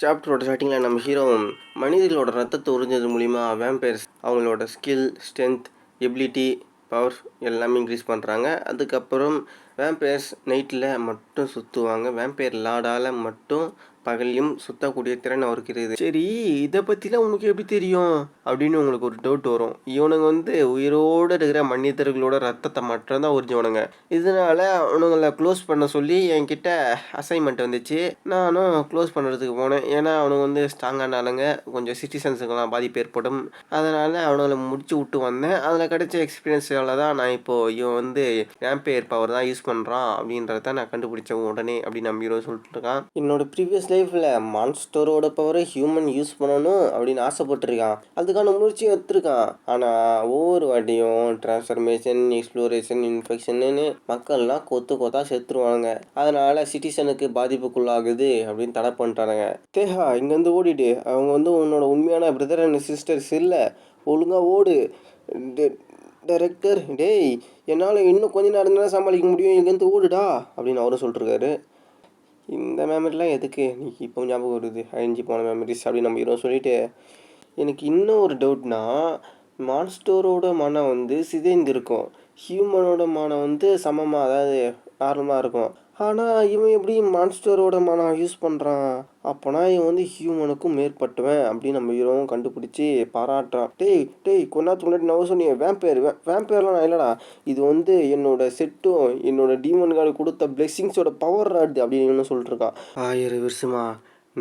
சாப்டரோட ஸ்டார்டிங்கில் நம்ம ஹீரோ மனிதர்களோட ரத்தத்தை உறிஞ்சது மூலிமா வேம்பயர்ஸ் அவங்களோட ஸ்கில் ஸ்ட்ரென்த் எபிலிட்டி பவர் எல்லாமே இன்க்ரீஸ் பண்ணுறாங்க அதுக்கப்புறம் வேம்பயர்ஸ் நைட்டில் மட்டும் சுற்றுவாங்க வேம்பயர் லாடால் மட்டும் பகல்லையும் சுற்றக்கூடிய திறன் அவருக்கு இருக்குது. சரி இதை பற்றிலாம் உனக்கு எப்படி தெரியும்? அப்படின்னு உங்களுக்கு ஒரு டவுட் வரும். இவனுங்க வந்து உயிரோடு இருக்கிற மனிதர்களோட ரத்தத்தை மட்டும்தான் உறிஞ்சவனுங்க. இதனால அவனுங்களை க்ளோஸ் பண்ண சொல்லி என்கிட்ட அசைன்மெண்ட் வந்துச்சு. நானும் க்ளோஸ் பண்ணுறதுக்கு போனேன். ஏன்னா அவனுங்க வந்து ஸ்ட்ராங்கான ஆளுங்க கொஞ்சம் சிட்டிசன்ஸுக்கெல்லாம் பாதிப்பு ஏற்படும். அதனால் அவனுங்களை முடிச்சு விட்டு வந்தேன். அதில் கிடைச்ச எக்ஸ்பீரியன்ஸால தான் நான் இப்போது இவன் வந்து வேம்பையர் பவர் தான் யூஸ் பண்ணுறான் அப்படின்றத நான் கண்டுபிடிச்சேன் உடனே அப்படின்னு நம்பிடுவோம் சொல்லிட்டு இருக்கான். என்னோட ப்ரீவியஸ் லைஃப்பில் மான்ஸ்டரோட பவரை ஹியூமன் யூஸ் பண்ணணும் அப்படின்னு ஆசைப்பட்டிருக்கான். அதுக்கான முயற்சியும் எடுத்திருக்கான். ஆனால் ஒவ்வொரு வாட்டியும் டிரான்ஸ்ஃபர்மேஷன் எக்ஸ்ப்ளோரேஷன் இன்ஃபெக்ஷன்னு மக்கள்லாம் கொத்து கொத்தா செத்துருவானுங்க. அதனால் சிட்டிசனுக்கு பாதிப்புக்குள்ளாகுது அப்படின்னு தடை பண்ணிட்டானுங்க தேஹா இங்கேருந்து ஓடிடு. அவங்க வந்து உன்னோட உண்மையான பிரதர் அண்ட் சிஸ்டர்ஸ் இல்லை. ஒழுங்காக ஓடு. டைரக்டர் டேய் என்னால் இன்னும் கொஞ்ச நேரம் தானே சமாளிக்க முடியும்? இங்கேருந்து ஓடுடா அப்படின்னு அவரும் சொல்லிட்டுருக்காரு. இந்த மெமரிலாம் எதுக்கு? எனக்கு இப்போ ஞாபகம் வருது. அழிஞ்சு போன மெமரிஸ் அப்படின்னு நம்ம ஹீரோ சொல்லிட்டு எனக்கு இன்னும் ஒரு டவுட்னா மான்ஸ்டோரோட மனம் வந்து சிதைந்திருக்கும். ஹியூமனோட மனம் வந்து சமமாக அதாவது நார்மலாக இருக்கும். ஆனால் இவன் எப்படி மான்ஸ்டரோட மனம் யூஸ் பண்ணுறான் அப்போனா இவன் வந்து ஹியூமனுக்கும் மேற்பட்டுவேன் அப்படின்னு நம்ம ஹீரோவும் கண்டுபிடிச்சி பாராட்டுறான். டேய் டேய் கொஞ்ச நேரத்துக்கு முன்னாடி நான் சொன்னீங்க வேம்பேர் வேம்பேர்லாம் நான் இல்லைடா. இது வந்து என்னோட செட்டும் என்னோட டீமன் கார்டு கொடுத்த பிளெஸிங்ஸோட பவர் ஆடுது அப்படின்னு சொல்லிட்டுருக்கான். ஆயிரம் வருஷமா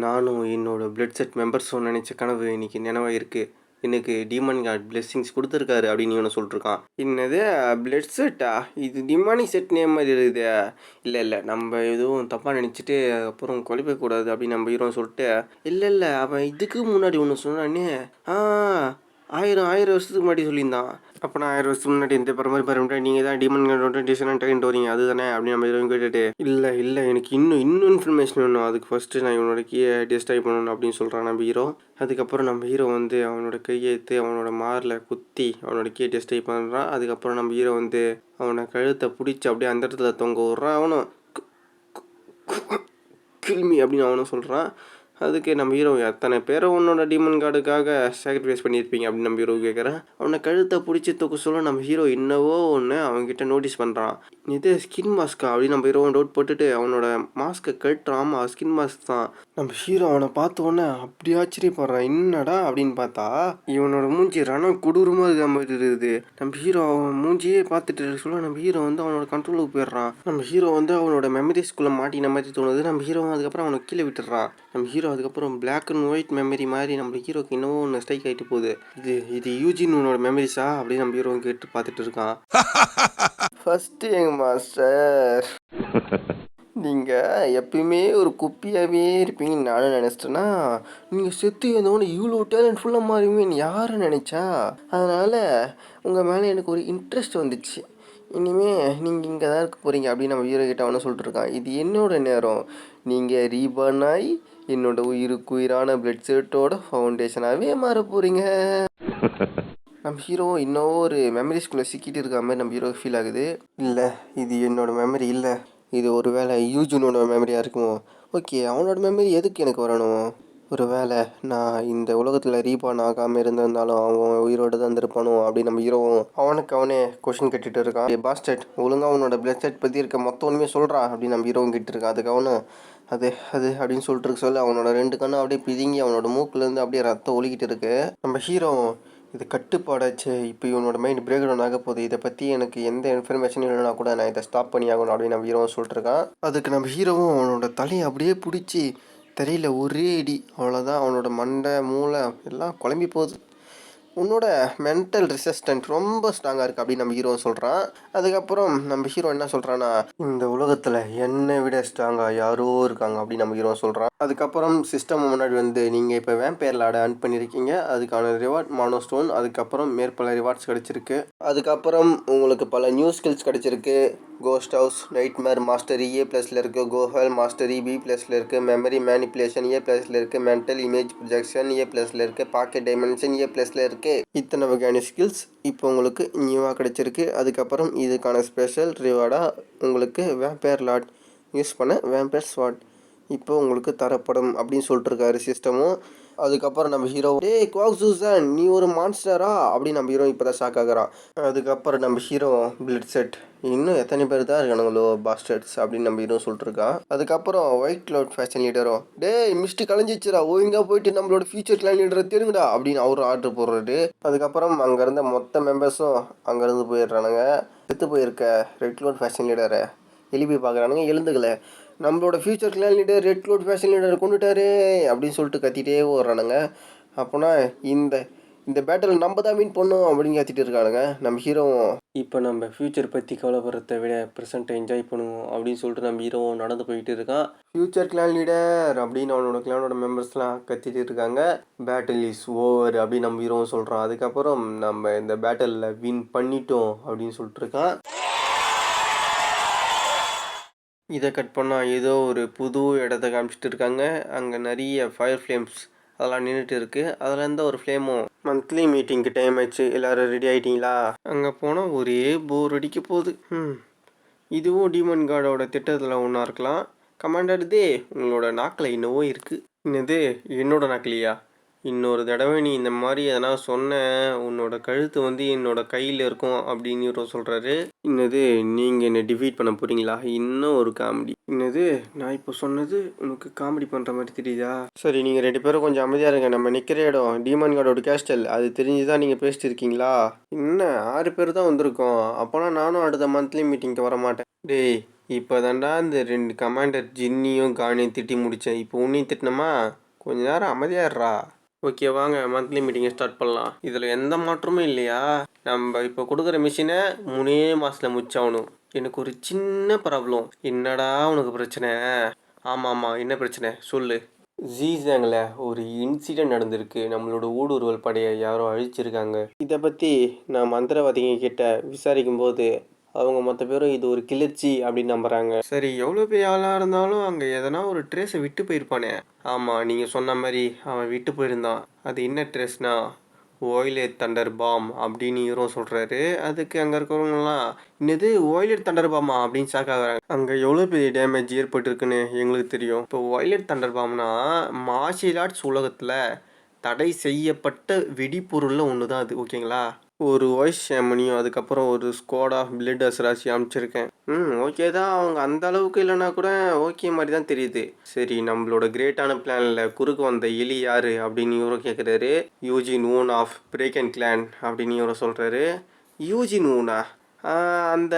நானும் என்னோட பிளட் செட் மெம்பர்ஸும் நினச்ச கனவு இன்னைக்கு நினைவாக இருக்குது எனக்கு டீமன் கார்ட் பிளெஸ்ஸிங்ஸ் கொடுத்துருக்காரு அப்படின்னு இவனை சொல்லிட்டுருக்கான். என்னது? பிளட் செட்டா இது டிமானிக் செட் நேம் மாதிரி இருக்குது. இல்லை இல்லை நம்ம எதுவும் தப்பாக நினச்சிட்டு அப்புறம் குழப்பக்கூடாது அப்படின்னு நம்ம ஹீரோன்னு சொல்லிட்டு இல்லை இல்லை அவன் இதுக்கு முன்னாடி ஒன்று சொன்னானே. ஆ ஆயிரம் ஆயிரம் வருஷத்துக்கு முன்னாடி சொல்லியிருந்தான் அப்போ நான் ஆயிரம் வருஷத்துக்கு முன்னாடி இந்த பரமாரி பரமாரி நீங்கள் தான் டிமன் கார்டோட டிசைன் டைன்ட்டு வரீங்க அதுதானே அப்படின்னு நம்ம ஹீரோயின் கேட்டுட்டு இல்லை இல்லை எனக்கு இன்னும் இன்னும் இன்ஃபர்மேஷன் வேணும் அதுக்கு ஃபஸ்ட்டு நான் இவனோட கீயை டிஸ்ட்ராய் பண்ணணும் அப்படின்னு சொல்கிறான் நம்ம ஹீரோ அதுக்கப்புறம் நம்ம ஹீரோ வந்து அவனோட கையை எடுத்து அவனோட மாரில் குத்தி அவனோட கீயை டிஸ்ட்ராய் பண்ணுறான் அதுக்கப்புறம் நம்ம ஹீரோ வந்து அவனை கழுத்தை பிடிச்சி அப்படியே அந்த இடத்துல தொங்க விட்றான் அவனும் கில்மி அப்படின்னு அவனும் சொல்கிறான் அதுக்கு நம்ம ஹீரோ எத்தனை பேரை உன்னோட டீமன் கார்டுக்காக சாக்ரிஃபைஸ் பண்ணியிருப்பீங்க அப்படின்னு நம்ம ஹீரோ கேட்குறேன் அவனை கழுத்தை பிடிச்சி தூக்க சொல்ல நம்ம ஹீரோ என்னவோ ஒன்று அவன்கிட்ட நோட்டீஸ் பண்ணுறான் இது ஸ்கின் மாஸ்க்கா அப்படின்னு நம்ம ஹீரோவை டவுட் போட்டுட்டு அவனோட மாஸ்க்கை கட்டுறான் ஆமாம் ஸ்கின் மாஸ்க் தான் நம்ம ஹீரோ அவனை பார்த்த உடனே அப்படி ஆச்சரியப்படுறான் என்னடா அப்படின்னு பார்த்தா இவனோட மூஞ்சி ரணம் கொடூரமாக இருக்கிற மாதிரி இருக்குது நம்ம ஹீரோ அவன் மூஞ்சியே பார்த்துட்டு இருக்க சொல்ல நம்ம ஹீரோ வந்து அவனோட கண்ட்ரோலுக்கு போயிடுறான் நம்ம ஹீரோ வந்து அவனோட மெமரிஸ்குள்ளே மாட்டின மாதிரி தோணுது நம்ம ஹீரோ அதுக்கப்புறம் அவனை கீழே விட்டுறான் நம்ம ஹீரோ அதுக்கப்புறம் பிளாக் அண்ட் ஒயிட் மெமரி மாதிரி நம்ம ஹீரோக்கு இன்னமும் ஒன்று ஸ்ட்ரைக் ஆகிட்டு போகுது. இது இது யூஜின் உன்னோட மெமரிஸா அப்படின்னு நம்ம ஹீரோ கேட்டு பார்த்துட்டு இருக்கான். ஃபஸ்ட்டு எங்கள் மாஸ்டர் நீங்கள் எப்பயுமே ஒரு குப்பியாகவே இருப்பீங்கன்னு நானும் நினச்சிட்டேன்னா நீங்கள் செத்து இருந்தவொடனே இவ்வளோ டேலண்ட்ஃபுல்லாக மாறுவீங்கன்னு யாரும் நினச்சா? அதனால் உங்கள் மேலே எனக்கு ஒரு இன்ட்ரெஸ்ட் வந்துச்சு. இனிமே நீங்கள் இங்கே தான் இருக்க போகிறீங்க அப்படின்னு நம்ம ஹீரோ கிட்ட அவனு சொல்லிட்டு இருக்கான். இது என்னோட நேரம். நீங்கள் ரீபர்ன் ஆகி என்னோட உயிருக்கு உயிரான பிளட் செட்டோட ஃபவுண்டேஷனாகவே மாற போகிறீங்க நம்ம ஹீரோ இன்னும் ஒரு மெமரிஸ்குள்ளே சிக்கிட்டு இருக்க மாதிரி நம்ம ஹீரோ ஃபீல் ஆகுது. இல்லை இது என்னோட மெமரி இல்லை. இது ஒரு வேளை யூஜுனோட மெமரியாக இருக்குமோ? ஓகே அவனோட மெமரி எதுக்கு எனக்கு வரணும்? ஒரு வேலை நான் இந்த உலகத்தில் ரீபான் ஆகாமல் இருந்திருந்தாலும் அவன் உயிரோடு தான் இருந்திருப்பானோ அப்படின்னு நம்ம ஹீரோவும் அவனுக்கு அவனே கொஷின் கேட்டுட்டு இருக்கான். ஏ பாஸ்டட் ஒழுங்காக அவனோட பிளட் செட் பற்றி இருக்க மொத்த ஒன்றுமே சொல்கிறான் அப்படின்னு நம்ம ஹீரோவும் கேட்டுருக்கான் அதுக்கு அவனு அது அது அப்படின்னு சொல்லிட்டு இருக்க சொல்ல அவனோட ரெண்டு கண்ணும் அப்படியே பிதுங்கி அவனோட மூக்குலேருந்து அப்படியே ரத்தம் ஒலிக்கிட்டு இருக்கு. நம்ம ஹீரோ இது கட்டுப்பாடாச்சு இப்போ இவனோட மைண்ட் பிரேக் டவுன் ஆக போகுது. இதை பற்றி எனக்கு எந்த இன்ஃபர்மேஷனும் இல்லைனா கூட நான் இதை ஸ்டாப் பண்ணி ஆகணும் அப்படின்னு நம்ம ஹீரோவும் சொல்லிட்டுருக்கான் அதுக்கு நம்ம ஹீரோவும் அவனோட தலையை அப்படியே பிடிச்சி தெரியல ஒரே அடி அவ்வளோதான் அவனோட மண்டை மூளை எல்லாம் குழம்பி போகுது. உன்னோட மென்டல் ரெசிஸ்டன்ட் ரொம்ப ஸ்ட்ராங்காக இருக்குது அப்படின்னு நம்ம ஹீரோ சொல்கிறான் அதுக்கப்புறம் நம்ம ஹீரோ என்ன சொல்கிறான்னா இந்த உலகத்தில் என்னை விட ஸ்ட்ராங்காக யாரோ இருக்காங்க அப்படின்னு நம்ம ஹீரோ சொல்கிறான் அதுக்கப்புறம் சிஸ்டம் முன்னாடி வந்து நீங்கள் இப்போ வேம்பேரில் ஆட அன் பண்ணியிருக்கீங்க அதுக்கான ரிவார்ட் மானோ ஸ்டோன் அதுக்கப்புறம் மேற்பல ரிவார்ட்ஸ் கிடச்சிருக்கு. அதுக்கப்புறம் உங்களுக்கு பல நியூ ஸ்கில்ஸ் கிடச்சிருக்கு. Ghost house nightmare master A ப்ளஸில் இருக்குது கோஹல் மாஸ்டர் பி ப்ளஸில் இருக்குது மெமரி மேனிப்புலேஷன் ஏ ப்ளஸில் இருக்குது மென்டல் இமேஜ் ப்ரொஜெக்ஷன் ஏ ப்ளஸில் இருக்குது பாக்கெட் டைமென்ஷன் ஏ ப்ளஸில் இருக்குது இத்தனை வகையான ஸ்கில்ஸ் இப்போ உங்களுக்கு நியூவாக கிடச்சிருக்கு. அதுக்கப்புறம் இதுக்கான ஸ்பெஷல் ரிவார்டாக உங்களுக்கு வேம்பேர் லாட் யூஸ் பண்ண வேம்பேர் ஸ்வாட் இப்போ உங்களுக்கு தரப்படும் அப்படின்னு சொல்லிட்டு இருக்காரு சிஸ்டமும் அதுக்கப்புறம் நம்ம ஹீரோ டே குவாக் நீ ஒரு மான்ஸ்டரா அப்படின்னு நம்ம ஹீரோ இப்போ தான் ஷாக் ஆகுறான். அதுக்கப்புறம் நம்ம ஹீரோ பிளட் செட் இன்னும் எத்தனை பேர் தான் இருக்கானுங்களோ பாஸ்டர்ட்ஸ் அப்படின்னு நம்ம ஹீரோ சொல்லிட்டுருக்கான். அதுக்கப்புறம் ஒயிட் கிளவுட் ஃபேஷன் லீடரும் டே மிஸ்ட் கலைஞ்சிச்சுரா ஒழுங்காக போயிட்டு நம்மளோட ஃபியூச்சர் கிளான் லீடரை தெரியுங்கடா அப்படின்னு அவரு ஆர்டர் போடுறாரு. அதுக்கப்புறம் அங்கே இருந்த மொத்த மெம்பர்ஸும் அங்கேருந்து போயிடுறானுங்க. செத்து போயிருக்க ரெட் கிளவுட் ஃபேஷன் லீடரை எழுப்பி பார்க்குறானுங்க எழுந்துக்கல. நம்மளோட future clan leader red cloud faction leader கொண்டுட்டாரு அப்படின்னு சொல்லிட்டு கத்திட்டே ஓடுறானுங்க. அப்போனா இந்த இந்த பேட்டில் நம்ம தான் வின் பண்ணோம் அப்படின்னு கத்திட்டு இருக்கானுங்க. நம்ம ஹீரோவும் இப்போ நம்ம ஃப்யூச்சர் பற்றி கவலைப்படுறத விட ப்ரெசண்ட்டை என்ஜாய் பண்ணுவோம் அப்படின்னு சொல்லிட்டு நம்ம ஹீரோவும் நடந்து போயிட்டு இருக்கான். ஃப்யூச்சர் கிளான் லீடர் அப்படின்னு அவனோட கிளானோட மெம்பர்ஸ்லாம் கத்திட்டு இருக்காங்க. பேட்டில் இஸ் ஓவர் அப்படின்னு நம்ம ஹீரோவும் சொல்கிறான் அதுக்கப்புறம் நம்ம இந்த பேட்டிலில் வின் பண்ணிட்டோம் அப்படின்னு சொல்லிட்டு இருக்கான். இதை கட் பண்ணால் ஏதோ ஒரு புது இடத்த காமிச்சிட்டு இருக்காங்க. அங்கே நிறைய ஃபயர் ஃப்ளேம்ஸ் அதெல்லாம் நின்றுட்டு இருக்குது அதில் இருந்த ஒரு ஃப்ளேமும் மந்த்லி மீட்டிங்க்கு டைம் ஆச்சு? எல்லோரும் ரெடி ஆகிட்டீங்களா அங்கே போனால் ஒரே போர் அடிக்க போகுது. ம் இதுவும் டீமன் கார்டோட திட்டத்தில் ஒன்றா இருக்கலாம். கமாண்டர் தே உங்களோட நாக்கில் என்னவோ இருக்குது என்னது? என்னோட நாக்கிலையா? இன்னொரு தடவை நீ இந்த மாதிரி எதனா சொன்ன உன்னோட கழுத்து வந்து என்னோட கையில் இருக்கும் அப்படின்னு இவர் சொல்கிறாரு இன்னது நீங்கள் என்னை டிஃபீட் பண்ண போகிறீங்களா இன்னும் ஒரு காமெடி என்னது நான் இப்போ சொன்னது உனக்கு காமெடி பண்ணுற மாதிரி தெரியுதா? சரி நீங்கள் ரெண்டு பேரும் கொஞ்சம் அமைதியாக இருங்க. நம்ம நிற்கிற இடம் டிமான் கார்டோட கேஸ்டல் அது தெரிஞ்சு தான் நீங்கள் பேசிட்டு இருக்கீங்களா? என்ன ஆறு பேர் தான் வந்திருக்கோம். அப்போனா நானும் அடுத்த மந்த்லி மீட்டிங்க்கு வர மாட்டேன் டேய் இப்போ தாண்டா இந்த ரெண்டு கமாண்டர் ஜின்னியும் கானியும் திட்டி முடித்தேன் இப்போ உன்னையும் திட்டினமா கொஞ்ச நேரம் அமைதியாடுறா ஓகே வாங்க மந்த்லி மீட்டிங்கை ஸ்டார்ட் பண்ணலாம். இதில் எந்த மாற்றமும் இல்லையா? நம்ம இப்போ கொடுக்குற மிஷினை மூணே மாதத்தில் முடிச்சாகணும். எனக்கு ஒரு சின்ன ப்ராப்ளம் என்னடா உனக்கு பிரச்சனை? ஆமாம் ஆமாம் என்ன பிரச்சனை? சொல்லு. ஜீசாங்கில் ஒரு இன்சிடெண்ட் நடந்திருக்கு. நம்மளோட ஊடுருவல் படையை யாரோ அழிச்சிருக்காங்க. இதை பற்றி நான் மந்திரவாதிங்க கிட்ட விசாரிக்கும் போது அவங்க மற்ற பேரும் இது ஒரு கிளர்ச்சி அப்படின்னு நம்புறாங்க. சரி எவ்வளோ பெரிய ஆளாக இருந்தாலும் அங்கே எதனா ஒரு ட்ரெஸ்ஸை விட்டு போயிருப்பானே. ஆமாம் நீங்கள் சொன்ன மாதிரி அவன் விட்டு போயிருந்தான். அது என்ன ட்ரெஸ்னா ஓயிலேட் தண்டர் பாம் அப்படின்னு ஹீரோ சொல்கிறாரு அதுக்கு அங்கே இருக்கிறவங்கலாம் இன்னது ஓயிலேட் தண்டர் பாமா அப்படின்னு ஷாக் ஆகிறாங்க. அங்கே எவ்வளோ பெரிய டேமேஜ் ஏற்பட்டிருக்குன்னு எங்களுக்கு தெரியும். இப்போ ஓயிலேட் தண்டர் பாம்னா மார்ஷியல் ஆர்ட்ஸ் உலகத்தில் தடை செய்யப்பட்ட வெடிப்பொருளில் ஒன்று தான் அது ஓகேங்களா ஒரு வாய்ஸ் ஷேமனியும் அதுக்கப்புறம் ஒரு ஸ்குவாட் ஆஃப் பிளட் அசராசி அமைச்சிருக்கேன். ம் ஓகே தான். அவங்க அந்த அளவுக்கு இல்லைனா கூட ஓகே மாதிரி தான் தெரியுது. சரி நம்மளோட கிரேட்டான பிளானில் குறுக்கு வந்த எலி யார் அப்படின்னு இவரும் கேட்குறாரு யூஜின் ஊன் ஆஃப் பிரேக் அண்ட் கிளான் அப்படின்னு இவரும் சொல்கிறாரு யூஜின் ஊனா அந்த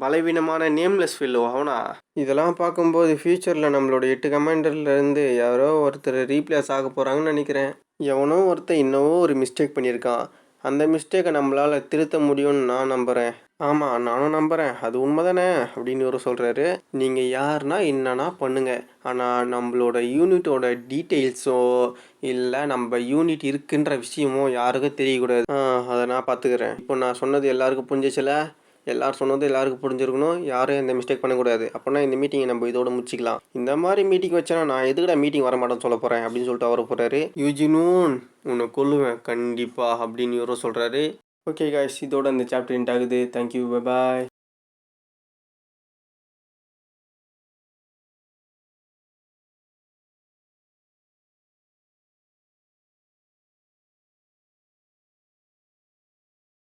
பலவீனமான நேம்லெஸ் ஃபில்லோ அவனா? இதெல்லாம் பார்க்கும்போது ஃப்யூச்சரில் நம்மளோட எட்டு கமாண்டர்லேருந்து யாரோ ஒருத்தர் ரீப்ளேஸ் ஆக போகிறாங்கன்னு நினைக்கிறேன். எவனோ ஒருத்தர் இன்னவோ ஒரு மிஸ்டேக் பண்ணியிருக்கான். அந்த மிஸ்டேக்கை நம்மளால் திருத்த முடியும்னு நான் நம்புகிறேன் ஆமாம் நானும் நம்புகிறேன் அது உண்மை தானே அப்படின்னு ஒரு சொல்கிறாரு நீங்கள் யாருனா என்னன்னா பண்ணுங்கள் ஆனால் நம்மளோட யூனிட்டோட டீட்டெயில்ஸோ இல்லை நம்ம யூனிட் இருக்குன்ற விஷயமோ யாருக்கும் தெரியக்கூடாது. அதை நான் பார்த்துக்கிறேன் இப்போ நான் சொன்னது எல்லாருக்கும் புரிஞ்சிச்சுல? எல்லோரும் சொன்னது எல்லாருக்கும் புரிஞ்சிருக்கணும். யாரும் எந்த மிஸ்டேக் பண்ணக்கூடாது. அப்போனா இந்த மீட்டிங்கை நம்ம இதோட முடிச்சிக்கலாம். இந்த மாதிரி மீட்டிங் வச்சேன்னா நான் எதுக்கடா மீட்டிங் வர மாட்டேன்னு சொல்ல போகிறேன் அப்படின்னு சொல்லிட்டு அவர் போகிறாரு யூஜினூன் உன்னை கொல்லுவேன். கண்டிப்பாக அப்படின்னு இவரும் சொல்கிறாரு ஓகே காய்ஸ் இதோட இந்த சாப்டர் எண்ட் ஆகுது. Thank you bye